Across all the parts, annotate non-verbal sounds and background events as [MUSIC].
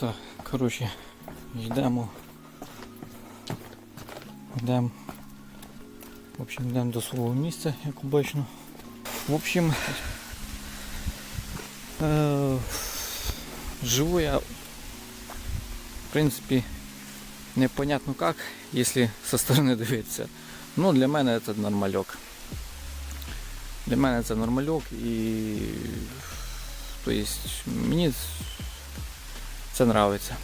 Так, коротше, йдемо. Йдемо. В общем, йдемо до свого місця, як обично. В общем, е, живу я, в принципі, непонятно как, если со сторони дивитися. Ну, для мене це нормальок. Для мене це нормальок і то есть, мені це нравится.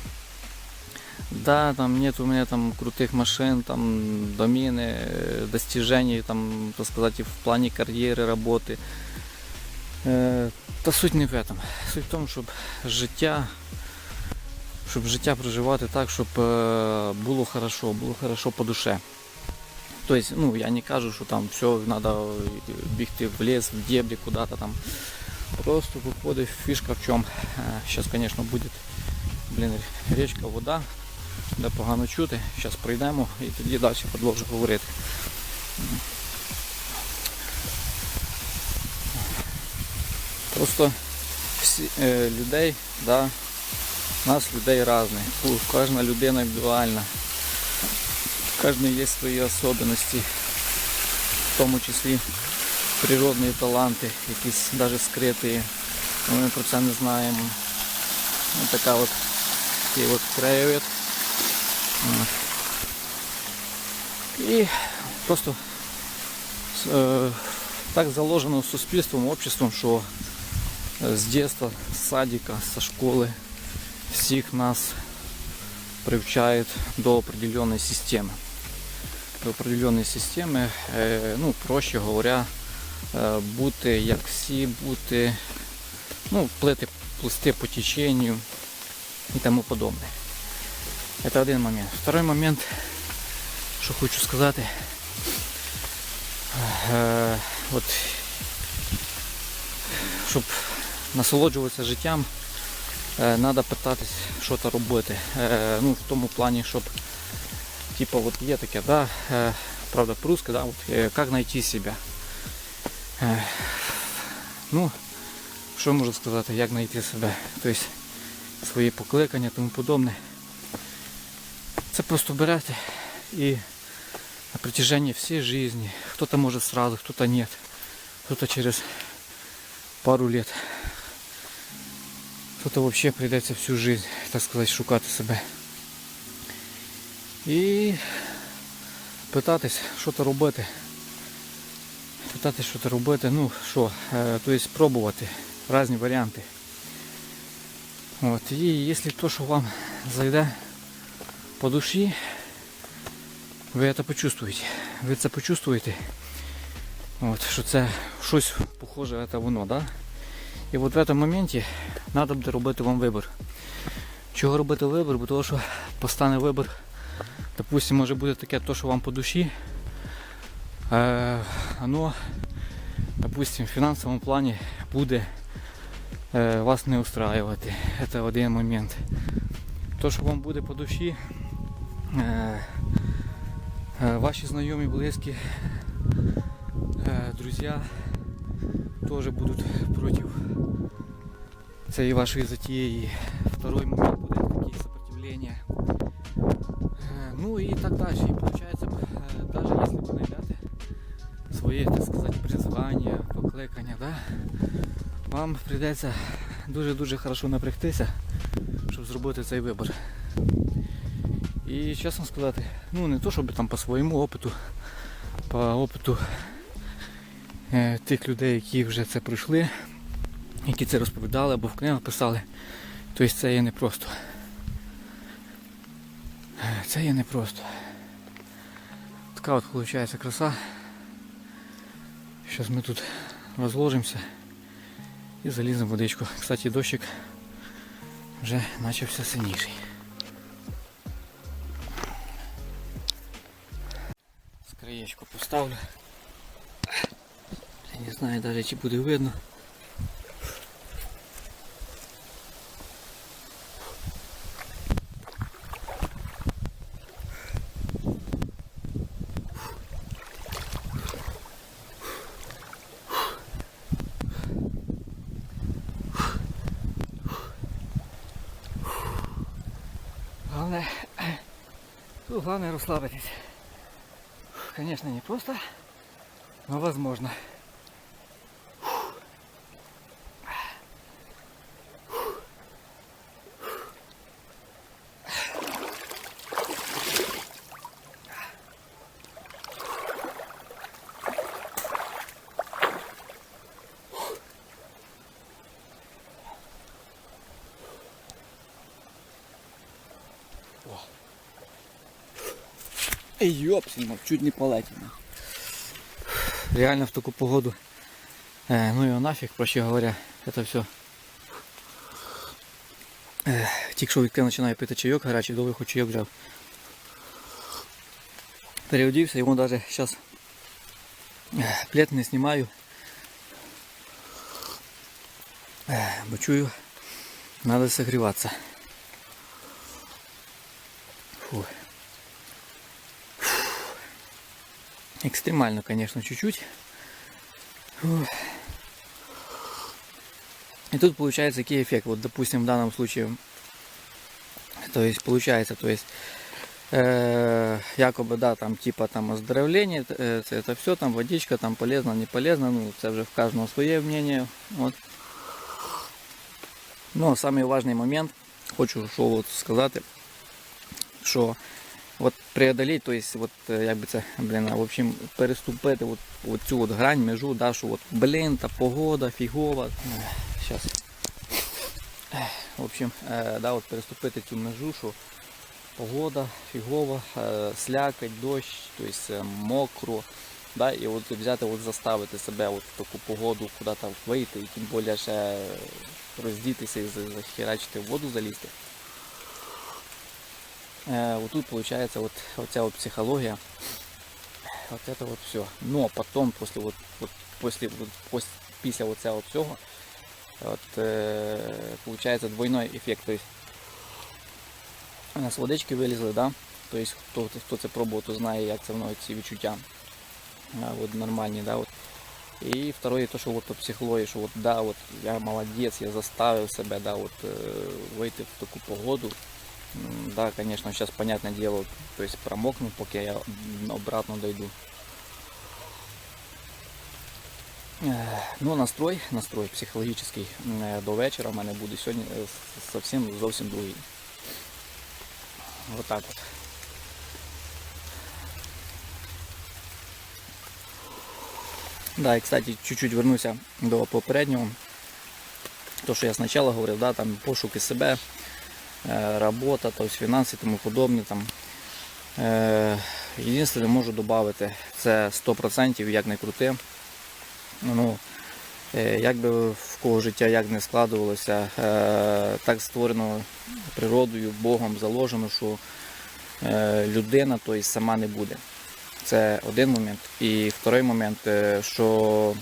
Да, там нет у меня там крутых машин, там домены, э, достижений, там, так сказать, и в плане карьеры, работы. Е, Та суть не в этом. Суть в тому, щоб життя, щоб життя проживати так, щоб е, було хорошо, було хорошо по душе. Тобто, ну, я не кажу, що там все, треба бігти в ліс, в дебри, куди-то там. Просто виходить фішка в чому. Зараз, звісно, буде блін, річка, вода, де погано чути. Зараз пройдемо і тоді далі продовжу говорити. Просто всі, е, людей, да, нас людей різних. Кожна людина індивідуальна. Кожної є свої особливості, в тому числі природні таланти, якісь навіть скриті. Ми про це не знаємо. Ось така от такий от краєвид. І просто е, так заложено суспільством, обществом, що з дитинства, з садика, з школи всіх нас привчають до определенной системы. До определенної системи, е, ну, проще говоря, е, бути як всі, бути, ну, плити, плисти по теченню і тому подобне. Це один момент. Второй момент, що хочу сказати, е, от, щоб насолоджуватися життям, треба питатись, що то робити. Е, ну, в тому плані, щоб типа вот є таке, да, е, правда по-русски, да, вот, как найти себя. Е, ну, що можу сказати, як знайти себе, тобто свої покликання тому подобне. Це просто берете і на протяжении всей жизни, кто-то может сразу, кто-то нет, кто-то через пару лет, кто-то вообще прийдеться всю жизнь, так сказать, шукати себе. І питатись, що то робити. Питатись, що то робити, ну що, тобто пробувати різні варіанти. От, і якщо то, що вам зайде по душі, ви це почувствуєте. Ви це почувствуєте. От, що це щось похоже, це воно, да? І от в цьому моменті треба буде робити вам вибір. Чого робити вибір? Бо того, що постане вибір допустим, може бути таке, то, що вам по душі, е, воно, допустим, в фінансовому плані буде вас не устраювати. Це один момент. То, що вам буде по душі, е, е, ваші знайомі, близькі, е, друзі теж будуть проти цієї вашої затії. Второй момент буде таке сопротивлення. Е, Ну і так далі. І виходить, навіть якщо ви знайдете своє, так сказати, призвання, покликання, да, вам прийдеться дуже-дуже хорошо напрягтися, щоб зробити цей вибір. І чесно сказати, ну не то, щоб там по своєму опиту, по опиту е, тих людей, які вже це пройшли, які це розповідали або в книгах писали, тобто це є непросто. Це є непросто. Така от виходить краса. Зараз ми тут розложимося і заліземо водичку. Кстати, дощик вже почався сильніший. Скриєчку поставлю. Я не знаю навіть чи буде видно. Главное, [CLEARS THROAT] тут главное расслабитесь. Конечно, не просто, но возможно. Йопсимо, чуть не полетів. Реально в такую погоду. Э, ну его нафиг, проще говоря, это все. Э, тільки що відкрив починаю пити чайок гарячий, довго хоч чайок взяв. Переодівся, йому навіть зараз плед не знімаю. Э, бо чую, треба согріватися. Фу. Экстремально, конечно, чуть-чуть. И тут получается какой эффект. Вот, допустим, в данном случае, то есть получается, то есть э, якобы, да, там типа там оздоровление, э, это все, там водичка, там полезно, не полезно, ну, це вже в каждого своє мнение. Вот. Но самый важный момент, хочу що от сказати, що от преодолеть, то есть, от, е, як би це, блін, в общем, переступити от, от цю от грань, межу, да, що от, блін, та погода, фігова. Зараз. В общем, е, да, от переступити цю межу, що погода фігова, е, слякоть, дощ, то есть, е, мокро. Да, і от взяти, от заставити себе от в таку погоду, куди там вийти, і тим більше ще роздітися і захерачити воду залізти. Э, вот тут получается вот, вот вся вот психология. Вот это вот все. Но потом, после вот, вот после, вот, после, після вот цього всього, от, е, получается двойной эффект. То есть, у нас водички вилізли, да? То есть, хто, хто це пробував, то знає, як це воно ці відчуття. А, от, нормальні, да? От. І второе, то, що от, по психології, що от, да, от, я молодець, я заставив себе да, от, е, вийти в таку погоду. Да, конечно, сейчас, понятное дело, то есть промокну, пока я обратно дойду. Ну, настрой, настрой психологический е, до вечора в мене буде сьогодні е, с- зовсім зовсім другий. Вот так вот. Да, и, кстати, чуть-чуть вернуся до попереднього. То, що я спочатку говорив, да, там пошуки себе, робота, то есть фінанси тому подобне. Там. Е, Єдине, можу додати, це 100% як не крути. Ну, е, як би в кого життя як не складувалося, е, так створено природою, Богом заложено, що е, людина то есть, сама не буде. Це один момент. І второй момент, е, що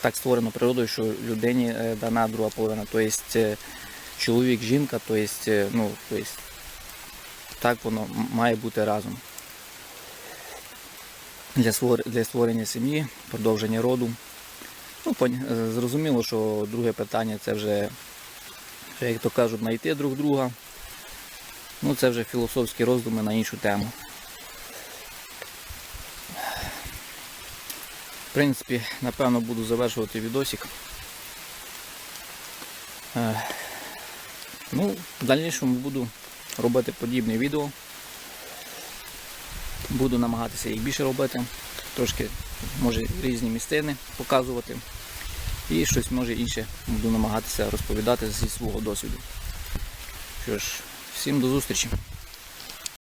так створено природою, що людині е, дана друга половина. Тобто чоловік, жінка, то есть, е, ну, то есть, так воно має бути разом. Для, для створення сім'ї, продовження роду. Ну, е, зрозуміло, що друге питання це вже, як то кажуть, знайти друг друга. Ну, це вже філософські роздуми на іншу тему. В принципі, напевно, буду завершувати відосик. Ну, в дальнішому буду робити подібні відео. Буду намагатися їх більше робити. Трошки, може, різні містини показувати. І щось може інше буду намагатися розповідати зі свого досвіду. Що ж, всім до зустрічі!